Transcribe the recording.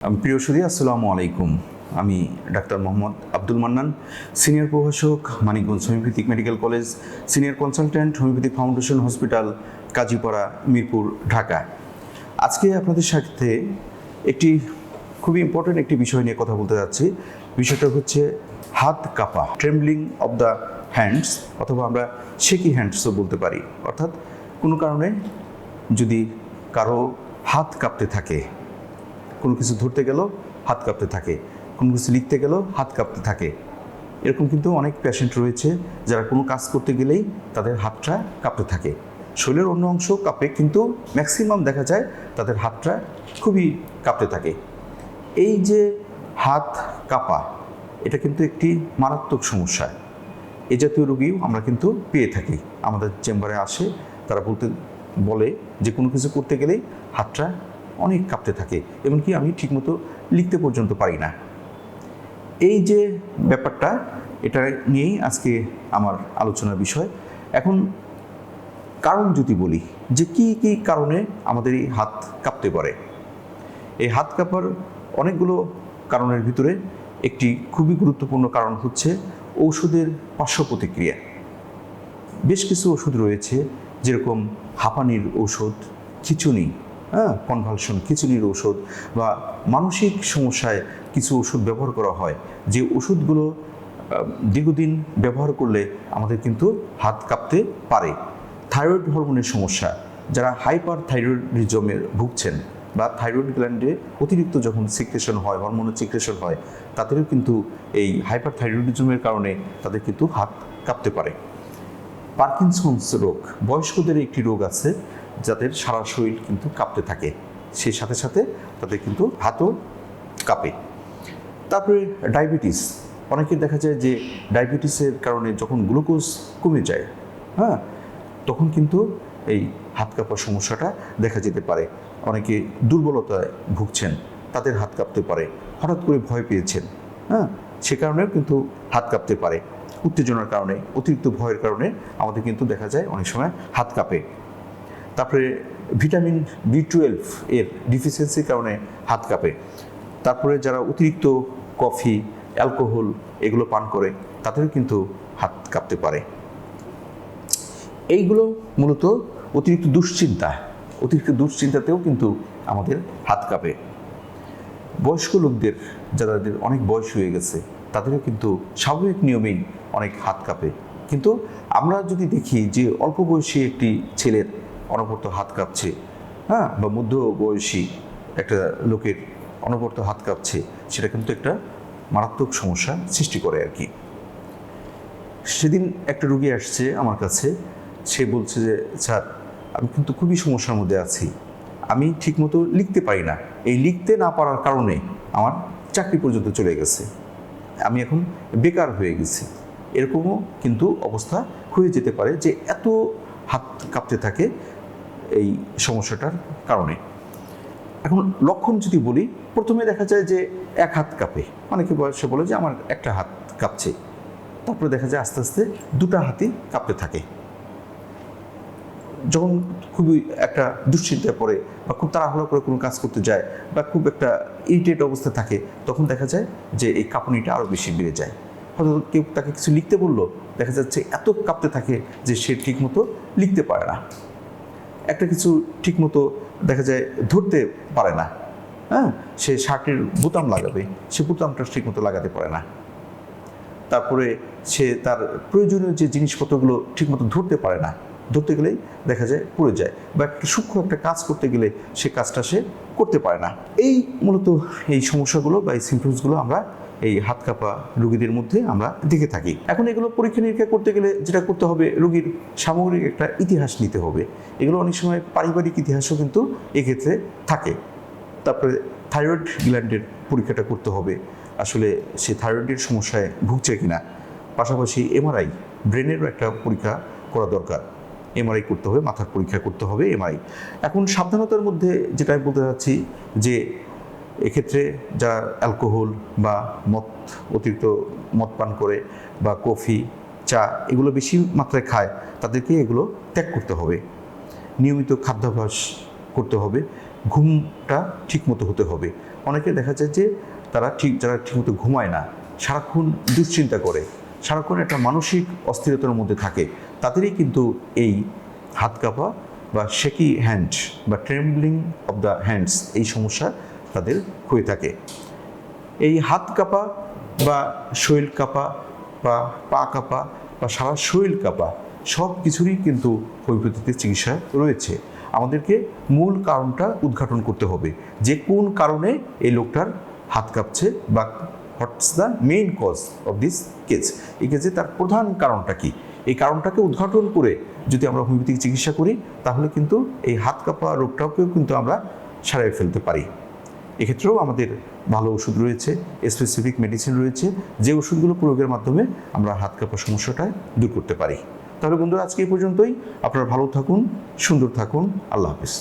প্রিয় সুদী আসসালামু আলাইকুম। আমি ডাক্তার মোহাম্মদ আব্দুল মান্নান, সিনিয়র প্রভাষক, Manikganj homeopathic medical college, senior consultant homeopathic foundation hospital, Kazipara, Mirpur, Dhaka. আজকে আপনাদের সাথে একটি খুবই ইম্পর্ট্যান্ট একটি বিষয় নিয়ে কথা বলতে যাচ্ছি। বিষয়টা হচ্ছে হাত কাঁপা ট্রেমলিং অব দ্য হ্যান্ডস অথবা আমরা শেকি হ্যান্ডসও বলতে পারি। অর্থাৎ কোনো কারণে যদি কারও হাত কাঁপতে থাকে কোনো কিছু ধরতে গেলেও হাত কাঁপতে থাকে, কোনো কিছু লিখতে গেলেও হাত কাঁপতে থাকে। এরকম কিন্তু অনেক পেশেন্ট রয়েছে যারা কোনো কাজ করতে গেলেই তাদের হাতটা কাঁপতে থাকে। শরীরের অন্য অংশ কাঁপে কিন্তু ম্যাক্সিমাম দেখা যায় তাদের হাতটা খুবই কাঁপতে থাকে। এই যে হাত কাঁপা, এটা কিন্তু একটি মারাত্মক সমস্যা। এ জাতীয় রোগীও আমরা কিন্তু পেয়ে থাকি। আমাদের চেম্বারে আসে, তারা বলতে, বলে যে কোনো কিছু করতে গেলেই হাতটা অনেক কাঁপতে থাকে, এমনকি আমি ঠিকমতো লিখতে পর্যন্ত পারি না। এই যে ব্যাপারটা, এটা নিয়েই আজকে আমার আলোচনার বিষয়। এখন কারণ যদি বলি, যে কি কি কারণে আমাদের এই হাত কাঁপতে পারে? এই হাত কাঁপার অনেকগুলো কারণের ভিতরে একটি খুবই গুরুত্বপূর্ণ কারণ হচ্ছে ঔষধের পার্শ্ব প্রতিক্রিয়া বেশ কিছু ওষুধ রয়েছে, যেরকম হাঁপানির ঔষধ, খিচুনি হ্যাঁ কনভালশন খিচুড়ির ওষুধ বা মানসিক সমস্যায় কিছু ওষুধ ব্যবহার করা হয়। যে ওষুধগুলো দীর্ঘদিন ব্যবহার করলে আমাদের কিন্তু হাত কাঁপতে পারে। থাইরয়েড হরমোনের সমস্যা, যারা হাইপার থাইরয়েডিজমের ভুগছেন বা থাইরয়েড গ্ল্যান্ডে অতিরিক্ত যখন সিক্রেশন হয়, হরমোনের সিক্রেশন হয়, তাদেরও কিন্তু এই হাইপার থাইরয়েডিজমের কারণে তাদের কিন্তু হাত কাঁপতে পারে। পার্কিনসন্স রোগ, বয়স্কদের একটি রোগ আছে যাদের সারা শরীর কিন্তু কাঁপতে থাকে, সেই সাথে সাথে তাদের কিন্তু হাতও কাঁপে। তারপরে ডায়াবেটিস, অনেকের দেখা যায় যে ডায়াবেটিসের কারণে যখন গ্লুকোজ কমে যায় হ্যাঁ তখন কিন্তু এই হাত কাঁপার সমস্যাটা দেখা যেতে পারে। অনেকে দুর্বলতায় ভুগছেন, তাদের হাত কাঁপতে পারে, হঠাৎ করে ভয় পেয়েছেন হ্যাঁ সে কারণেও কিন্তু হাত কাঁপতে পারে। উত্তেজনার কারণে, অতিরিক্ত ভয়ের কারণে আমাদের কিন্তু দেখা যায় অনেক সময় হাত কাঁপে। তারপরে ভিটামিন বি টুয়েলভ এর ডিফিসিয়েন্সির কারণে হাত কাঁপে। তারপরে যারা অতিরিক্ত কফি, অ্যালকোহল এগুলো পান করে, তাদেরও কিন্তু হাত কাঁপতে পারে। এইগুলো মূলত অতিরিক্ত দুশ্চিন্তা, অতিরিক্ত দুশ্চিন্তাতেও কিন্তু আমাদের হাত কাঁপে। বয়স্ক লোকদের যাদের অনেক বয়স হয়ে গেছে, তাদেরও কিন্তু স্বাভাবিক নিয়মেই অনেক হাত কাঁপে। কিন্তু আমরা যদি দেখি যে অল্প বয়সী একটি ছেলের অনবরত হাত কাঁপছে। হ্যাঁ? বা মধ্য বয়সী একটা লোকের অনবরত হাত কাঁপছে, সেটা কিন্তু একটা মারাত্মক সমস্যা সৃষ্টি করে আর কি। সেদিন একটা রুগী আসছে আমার কাছে, সে বলছে যে, স্যার, আমি কিন্তু খুবই সমস্যার মধ্যে আছি। আমি ঠিকমতো লিখতে পারি না। এই লিখতে না পারার কারণে আমার চাকরি পর্যন্ত চলে গেছে। আমি এখন বেকার হয়ে গেছি। এরকমও কিন্তু অবস্থা হয়ে যেতে পারে যে এত হাত কাঁপতে থাকে এই সমস্যাটার কারণে। এখন লক্ষণ যদি বলি, প্রথমে দেখা যায় যে এক হাত কাঁপে। অনেকে বয়সে বলে যে, আমার একটা হাত কাঁপছে। তারপরে দেখা যায় আস্তে আস্তে দুটা হাতই কাঁপতে থাকে। যখন খুবই একটা দুশ্চিন্তায় পড়ে বা খুব তাড়াহুড়ো করে কোনো কাজ করতে যায় বা খুব একটা ইরিটেট অবস্থা থাকে, তখন দেখা যায় যে এই কাঁপুনিটা আরও বেশি বেড়ে যায়। হয়তো কেউ তাকে কিছু লিখতে বলল, দেখা যাচ্ছে এত কাঁপতে থাকে যে সে ঠিকমতো লিখতে পারে না। একটা কিছু ঠিকমতো দেখা যায় ধরতে পারে না। হ্যাঁ? সে শার্টের বোতাম লাগাবে, সে বোতামটা ঠিকমতো লাগাতে পারে না। তারপরে সে তার প্রয়োজনীয় যে জিনিসপত্রগুলো ঠিকমতো ধরতে পারে না, ধরতে গেলেই দেখা যায় পড়ে যায় বা একটা সূক্ষ্ম একটা কাজ করতে গেলে সে কাজটা সে করতে পারে না। এই মূলত এই সমস্যাগুলো বা এই সিমটমসগুলো আমরা এই হাত কাঁপা রুগীদের মধ্যে আমরা দেখে থাকি। এখন এগুলো পরীক্ষা নিরীক্ষা করতে গেলে যেটা করতে হবে, রুগীর সামগ্রিক একটা ইতিহাস নিতে হবে। এগুলো অনেক সময় পারিবারিক ইতিহাসও কিন্তু এক্ষেত্রে থাকে। তারপরে থাইরয়েড গ্ল্যান্ডের পরীক্ষাটা করতে হবে। আসলে সে থাইরয়েডের সমস্যায় ভুগছে কিনা? পাশাপাশি এমআরআই, ব্রেনেরও একটা পরীক্ষা করা দরকার। এমআরআই করতে হবে, মাথার পরীক্ষা করতে হবে এমআরআই এখন সাবধানতার মধ্যে যেটা আমি বলতে চাচ্ছি যে এক্ষেত্রে যারা অ্যালকোহল বা মদ, অতিরিক্ত মদ পান করে বা কফি, চা এগুলো বেশি মাত্রায় খায়, তাদেরকে এগুলো ত্যাগ করতে হবে। নিয়মিত খাদ্যাভ্যাস করতে হবে, ঘুমটা ঠিকমতো হতে হবে। অনেকে দেখা যায় যে তারা ঠিক, যারা ঠিকমতো ঘুমায় না, সারাক্ষণ দুশ্চিন্তা করে, সারাক্ষণ একটা মানসিক অস্থিরতার মধ্যে থাকে। তাদেরই কিন্তু এই হাত কাঁপা বা শেকি হ্যান্ড বা ট্রেমব্লিং অফ দ্য হ্যান্ডস এই সমস্যা তাদের হয়ে থাকে। এই হাত কাঁপা বা শরীর কাঁপা বা পা কাঁপা বা সারা শরীর কাঁপা সব কিছুরই কিন্তু হোমিওপ্যাথিতে চিকিৎসা রয়েছে। আমাদেরকে মূল কারণটা উদ্ঘাটন করতে হবে। যে কোন কারণে এই লোকটার হাত কাঁপছে বা what's the main cause of this case এই কেসে তার প্রধান কারণটা কি? এই কারণটাকে উদ্ঘাটন করে যদি আমরা হোমিওপ্যাথিক চিকিৎসা করি, তাহলে কিন্তু এই হাত কাঁপা রোগটাকেও কিন্তু আমরা সারাই ফেলতে পারি। এক্ষেত্রেও আমাদের ভালো ওষুধ রয়েছে স্পেসিফিক মেডিসিন রয়েছে, যে ওষুধগুলো প্রয়োগের মাধ্যমে আমরা হাত কাঁপা সমস্যাটা দূর করতে পারি। তাহলে বন্ধুরা, আজকে এই পর্যন্তই। আপনারা ভালো থাকুন, সুন্দর থাকুন। আল্লাহ হাফিজ।